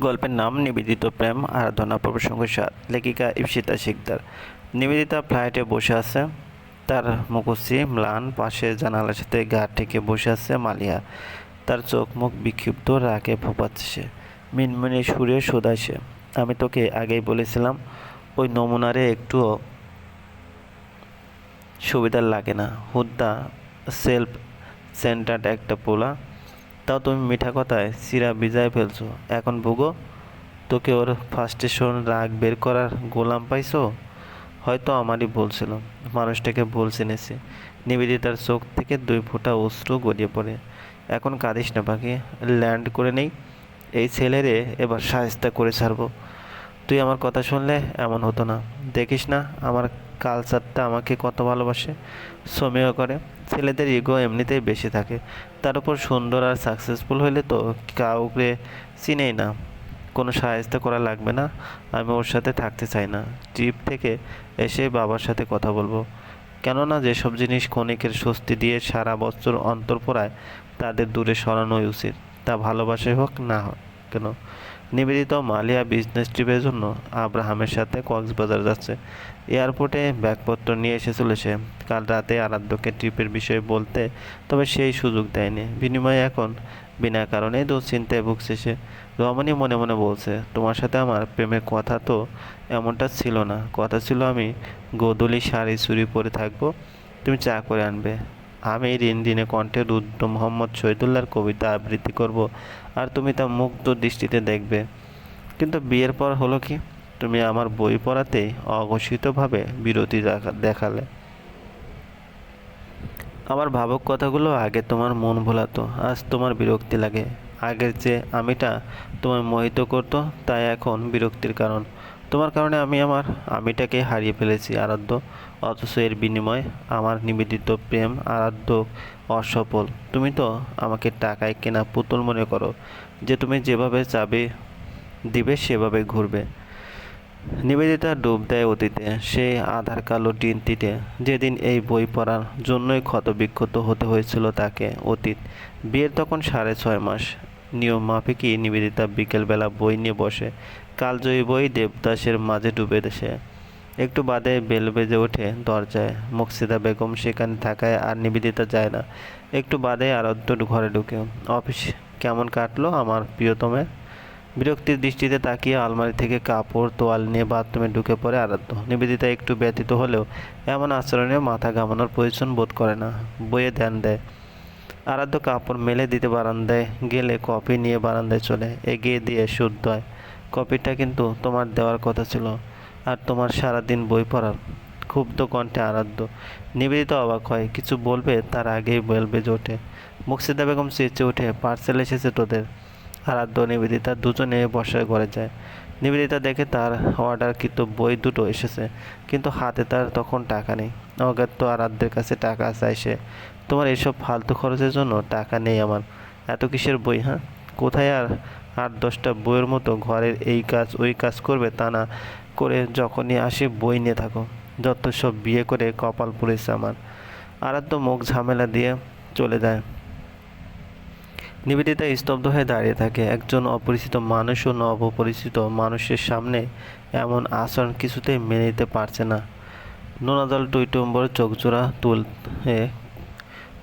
গল্পের নাম নিবেদিত প্রেম, আরাধনা প্রসঙ্গ সাত লেখিকা ইপসিতা শিকদার। নিবেদিতা ফ্লাইটে বসে আছে। তার মুখশ্রী ম্লান, পাশে জানালার সাথে গা থেকে বসে আছে মালিয়া। তার চোখ মুখ বিক্ষিপ্ত, রাগে ফোপাচ্ছে সে। মিনমিনে সুরে শোধায় সে। আমি তোকে আগেই বলেছিলাম, ওই নমুনারে একটুও সুবিধার লাগে না। হুদ্দা সেলফ সেন্টার্ড একটা পোলা। তাও তুমি মিঠা কথায় সিরা ভিজায় ফেলছো। এখন ভুগো, তোকে ওর ফার্স্টেশন রাগ বের করার গোলাম পাইছো? হয়তো আমারই ভুল ছিল মানুষটাকে ভুল চিনেছি। নিবেদিতার চোখ থেকে দুই ফোঁটা অশ্রু গড়িয়ে পড়ে। এখন কাঁদিস না পাখি ল্যান্ড করে নেই। এই ছেলেরে এবার সাহেস্তা করে ছাড়বো। তুই আমার কথা শুনলে এমন হতো না। দেখিস না, আমার কালচারটা আমাকে কত ভালোবাসে সমীহ করে। ছেলেদের ইগো এমনিতেই বেশি থাকে। তার উপর সুন্দর আর সাকসেসফুল হলে তো কাউকে চিনেই না। কোনো সাহায্য করা লাগবে না। আমি ওর সাথে থাকতে চাই না। ট্রিপ থেকে এসে বাবার সাথে কথা বলব। কেননা যেসব জিনিস ক্ষণিকের স্বস্তি দিয়ে সারা বছর অন্তর পড়ায়, তাদের দূরে সরানোই উচিত। তা ভালোবাসাই হোক না হোক, কেন? নিবেদিত মালিয়া বিজনেস ট্রিপের জন্য আব্রাহামের সাথে কক্সবাজার যাচ্ছে। এয়ারপোর্টে ব্যাগপত্র নিয়ে এসে চলেছে। কাল রাতে আরাধ্যকে ট্রিপের বিষয়ে বলতে তবে সেই সুযোগ দেয়নি। বিনিময়ে এখন বিনা কারণে দুশ্চিন্তায় ভুগছে সে। রমণী মনে মনে বলছে, তোমার সাথে আমার প্রেমের কথা তো এমনটা ছিল না। কথা ছিল আমি গোদলি শাড়ি চুরি পরে থাকব। তুমি চা করে আনবে। আমি ঋণ দিনে কণ্ঠে রুদ্র মোহাম্মদ শহীদুল্লাহর কবিতা আবৃত্তি করব আর তুমি তা মুগ্ধ দৃষ্টিতে দেখবে। কিন্তু বিয়ের পর হলো কি? তুমি আমার বই পড়াতেই অঘোষিতভাবে বিরতি দেখালে। আমার ভাবক কথাগুলো আগে তোমার মন ভোলাতো, আজ তোমার বিরক্তি লাগে। আগের যে আমিটা তোমায় মোহিত করতো, তাই এখন বিরক্তির কারণ। তোমার কারণে আমি আমার আমিটাকে হারিয়ে ফেলেছি, আরাধ্য। অথচ এর বিনিময়ে আমার নিবেদিত প্রেম আরাধ্য অসফল। তুমি তো আমাকে টাকায় কেনা পুতুল মনে করো, যে তুমি যেভাবে চাবে, দিবে সেভাবে ঘুরবে। নিবেদিতা ডুব দেয় অতীতে সেই আধার কালো দিনটিতে যেদিন এই বই পড়ার জন্যই ক্ষতবিক্ষত হতে হয়েছিল তাকে, অতীত। বিয়ের তখন সাড়ে ছয় মাস। নিয়ম মাফিকই নিবেদিতা বিকেলবেলা বই নিয়ে বসে কালজয়ী বই দেবদাসের মাঝে ডুবে দেশে। একটু বাদে বেল বেজে ওঠে দরজায়। মুকসিদা বেগম সেখানে থাকায় আর নিবেদিতা যায় না। একটু বাদে আরাধ্য ঘরে ঢুকে। অফিস কেমন কাটলো আমার প্রিয়তমের বিরক্তির দৃষ্টিতে তাকিয়ে আলমারি থেকে কাপড়, তোয়াল নিয়ে বাথরুমে ঢুকে পড়ে আরাধ্য। নিবেদিতা একটু ব্যতীত হলেও এমন আচরণে মাথা ঘামানোর প্রয়োজন বোধ করে না। বইয়ে ধ্যান দেয়। আরাধ্য কাপড় মেলে দিতে বারান্দায় গেলে কফি নিয়ে বারান্দায় চলে। এগিয়ে দিয়ে শুদ্ধ হয় কপিটা কিন্তু তোমার দেওয়ার কথা ছিল আর তোমার সারাদিন বই পড়ার ক্ষুব্ধ কণ্ঠে আরাধ্য। নিবেদিত অবাক হয়, কিছু বলবে তার আগেই বলবে ওঠে। মুর্শিদা বেগম চেঁচে ওঠে পার্সেল এসেছে তোদের। আরাধ্য নিবেদিতা দুজনে বসে ঘরে যায়। নিবেদিতা দেখে তার অর্ডারকৃত বই দুটো এসেছে, কিন্তু হাতে তার তখন টাকা নেই। অজ্ঞাত আরাধ্যের কাছে টাকা চাই সে, তোমার এসব ফালতু খরচের জন্য টাকা নেই আমার। এত কিসের বই হ্যাঁ? কোথায় আর আট দশটা বইয়ের মতো ঘরের এই কাজ, ওই কাজ করবে তা না করে যখনই আসি বই নিয়ে থাকো। যত সব বিয়ে করে কপাল পুড়েছে আমার। আরাধ্য মুখ ঝামেলা দিয়ে চলে যায়। নিবেদিতা স্তব্ধ হয়ে দাঁড়িয়ে থাকে। একজন অপরিচিত মানুষ ও অপরিচিত মানুষের সামনে এমন আচরণ কিছুতেই মেনে নিতে পারছে না। নোনাদল টুইটম্বর চোখজোড়া তুলে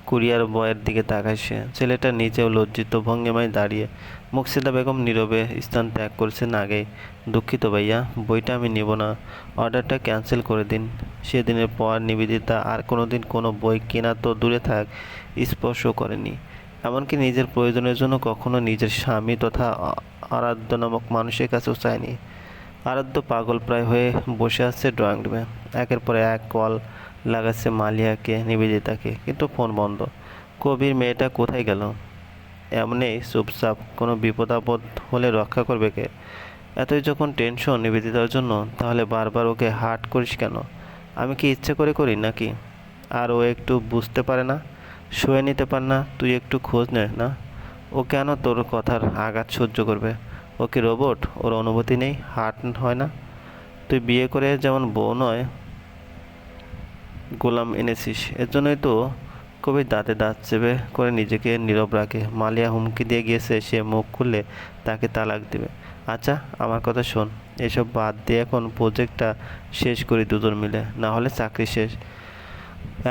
কুরিয়ার বয়ের দিকে তাকায় সে। ছেলেটা নিজেও লজ্জিত, ভঙ্গিমায় দাঁড়িয়ে। মুর্শিদা বেগম নীরবে স্থান ত্যাগ করেছেন আগেই। দুঃখিত ভাইয়া, বইটা আমি নিব না। অর্ডারটা ক্যান্সেল করে দিন। সেদিনের পর নিবেদিতা আর কোনোদিন কোনো বই কেনা তো দূরে থাক স্পর্শ করেনি। এমনকি নিজের প্রয়োজনের জন্য কখনো নিজের স্বামী তথা আরাধ্য নামক মানুষের কাছেও চায়নি। আরাধ্য পাগল প্রায় হয়ে বসে আসছে ড্রয়িং রুমে। একের পর এক কল লাগাচ্ছে মালিয়াকে, নিবেদিতাকে। কিন্তু ফোন বন্ধ। কবির মেয়েটা কোথায় গেল? এমনি চুপচাপ, কোনো বিপদ আপদ হলে রক্ষা করবে কে? এতই যখন টেনশন নিবেদিতার জন্য, তাহলে বারবার ওকে হার্ট করিস কেন? আমি কি ইচ্ছে করে করি নাকি? আর ও একটু বুঝতে পারে না? শুয়ে নিতে পার না? তুই একটু খোঁজ নে, না? ও কেন তোর কথার আঘাত সহ্য করবে? ও কি রোবট ওর অনুভূতি নেই? হার্ট হয় না? তুই বিয়ে করে যেমন বউ নয় গোলাম এনেছিস। এর জন্যই তো কবির দাঁতে দাঁত চেপে করে নিজেকে নীরব রাখে। মালিয়া হুমকি দিয়ে গিয়েছে, সে মুখ খুললে তাকে তালাক দেবে। আচ্ছা আমার কথা শোন, এসব বাদ দিয়ে এখন প্রজেক্টটা শেষ করি দুজন মিলে। না হলে চাকরি শেষ।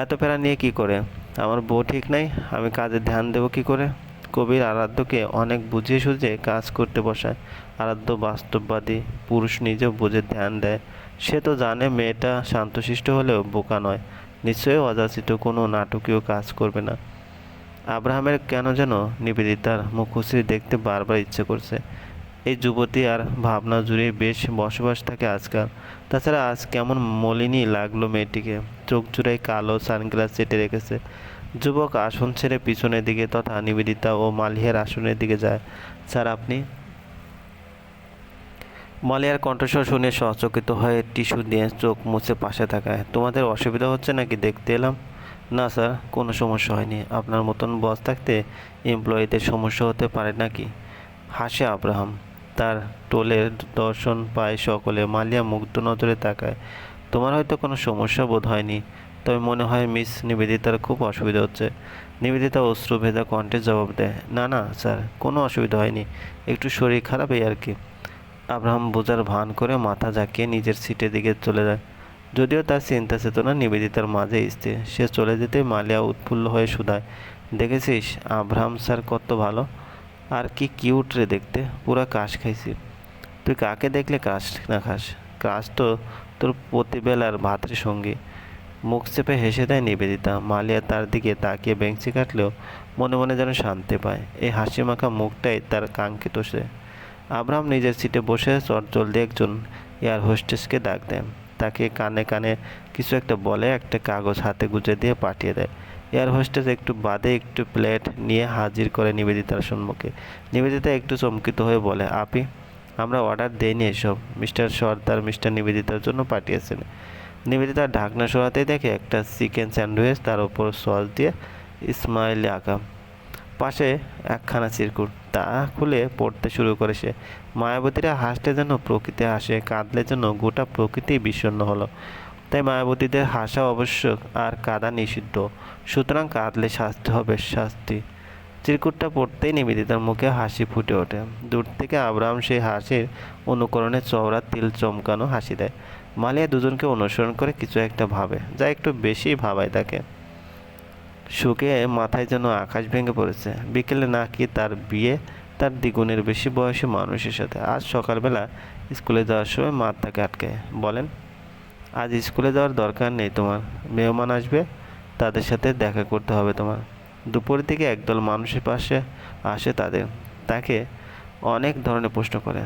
এত প্যারা নিয়ে কি করে? আমার বউ ঠিক নাই, আমি কাজে ধ্যান দেবো কি করে? কবির আরাধ্যকে অনেক বুঝিয়ে সুঝিয়ে কাজ করতে বসায়। আরাধ্য বাস্তববাদী পুরুষ নিজেও বুঝে, ধ্যান দেয়। সে তো জানে মেয়েটা শান্তশিষ্ট হলেও বোকা নয়। নিশ্চয়ই অযাচিত কোনো নাটকীয় কাজ করবে না। আব্রাহামের কেন যেন নিবেদিতার মুখশ্রী দেখতে বারবার ইচ্ছে করছে। এই যুবতী আর ভাবনা জুড়ে বেশ বসবাস থাকে আজকাল। তাছাড়া আজ কেমন মলিনই লাগল মেয়েটিকে। চোখ জুড়ে কালো সানগ্লাস চেটে রেখেছে। যুবক আসন ছেড়ে পিছনের দিকে তথা নিবেদিতা ও মালিহার আসনের দিকে যায়। স্যার, আপনি মালিয়ার কণ্ঠস্বর শুনে সচকিত হয়ে টিস্যু দিয়ে চোখ মুছে পাশে থাকায়, তোমাদের অসুবিধা হচ্ছে নাকি দেখতে এলাম? না, স্যার, কোনো সমস্যা হয়নি। আপনার মতন বস থাকতে এমপ্লয়িদের সমস্যা হতে পারে নাকি? হাসে আব্রাহাম। তার টোলের দর্শন পায় সকলে। মালিয়া মুগ্ধ নজরে তাকায়। তোমার হয়তো কোনো সমস্যা বোধ হয়নি, তবে মনে হয় মিস নিবেদিতার খুব অসুবিধা হচ্ছে। নিবেদিতা অশ্রু ভেদা কণ্ঠে জবাব দেয়, না না, স্যার, কোনো অসুবিধা হয়নি। একটু শরীর খারাপ এই আর কি। আব্রাহাম বোঝার ভান করে মাথা ঝাঁকিয়ে নিজের সিটের দিকে চলে যায়। যদিও তার চিন্তা চেতনা নিবেদিতার মাঝে স্থির। সে চলে যেতে মালিয়া উৎফুল্ল হয়ে শুধায়। দেখেছিস, আব্রাহাম স্যার কত ভালো। আর কি কিউট রে দেখতে। পুরা কাশ খাইছি। তুই কাকে দেখলে কাশ না খাস? কাশ তো তোর প্রতিবেলার ভাতের সঙ্গী। মুখ চেপে হেসে দেয় নিবেদিতা। মালিয়া তার দিকে তাকিয়ে বেঞ্চি কাটলেও মনে মনে যেন শান্তি পায়। এই হাসি মাখা মুখটাই তার কাঙ্ক্ষিত সে। আব্রাহাম নিজের সিটে বসে চট জলদি একজন এয়ার হোস্টেসকে ডাক দেন। তাকে কানে কানে কিছু একটা বলে, একটা কাগজ হাতে গুজে দিয়ে পাঠিয়ে দেয়। এয়ার হোস্টেস একটু বাদে একটু প্লেট নিয়ে হাজির করে নিবেদিতার সম্মুখে। নিবেদিতা একটু চমকিত হয়ে বলে, আপি, আমরা অর্ডার দেইনি এসব। মিস্টার সর্দার, মিস্টার নিবেদিতার জন্য পাঠিয়েছেন। নিবেদিতা ঢাকনা সরাতেই দেখে একটা চিকেন স্যান্ডউইচ তার উপর সস দিয়ে ইসমাইল আঁকা। পাশে একখানা চিরকুট তা খুলে পড়তে শুরু করে সে। মায়াবতীরা হাসতে যেন প্রকৃতি হাসে, কাঁদলে যেন গোটা প্রকৃতি বিষণ্ণ হলো। তাই মায়াবতীদের হাসা অবশ্য আর কাঁদা নিষিদ্ধ। সুতরাং কাঁদলে শাস্তি হবে শাস্তি। চিরকুটটা পড়তেই নিবেদিতার মুখে হাসি ফুটে ওঠে। দূর থেকে আব্রাহাম সেই হাসির অনুকরণে চওড়া তিল চমকানো হাসি দেয়। মালিয়া দুজনকে অনুসরণ করে কিছু একটা ভাবে, যা একটু বেশি ভাবায় তাকে। শুকে মাথায় যেন আকাশ ভেঙে পড়েছে। বিকেলে নাকি তার বিয়ে তার দ্বিগুণের বেশি বয়সী মানুষের সাথে। আজ সকালবেলা স্কুলে যাওয়ার সময় মা তাকে আটকে। বলেন, আজ স্কুলে যাওয়ার দরকার নেই তোমার। মেহমান আসবে, তাদের সাথে দেখা করতে হবে তোমার। দুপুরের দিকে একদল মানুষের পাশে আসে তাদের। তাকে অনেক ধরনের প্রশ্ন করে।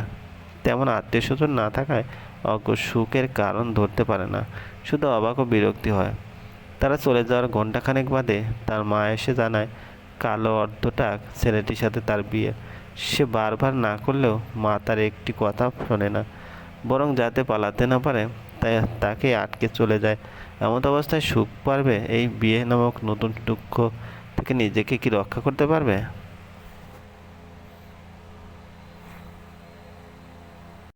তেমন আত্মীয় স্বজন না থাকায় অজ্ঞ সুখের কারণ ধরতে পারে না। শুধু অবাক ও বিরক্তি হয়। তারা চলে যাওয়ার ঘন্টাখানেক বাদে তার মা এসে জানায়, কালো অর্ধটাক ছেলেটির সাথে তার বিয়ে। সে বারবার না করলেও মা তার একটি কথা শোনে না। বরং যাতে পালাতে না পারে, তাই তাকে আটকে চলে যায়। এমন অবস্থায় সুখ পারবে এই বিয়ে নামক নতুন দুঃখ থেকে নিজেকে কি রক্ষা করতে পারবে?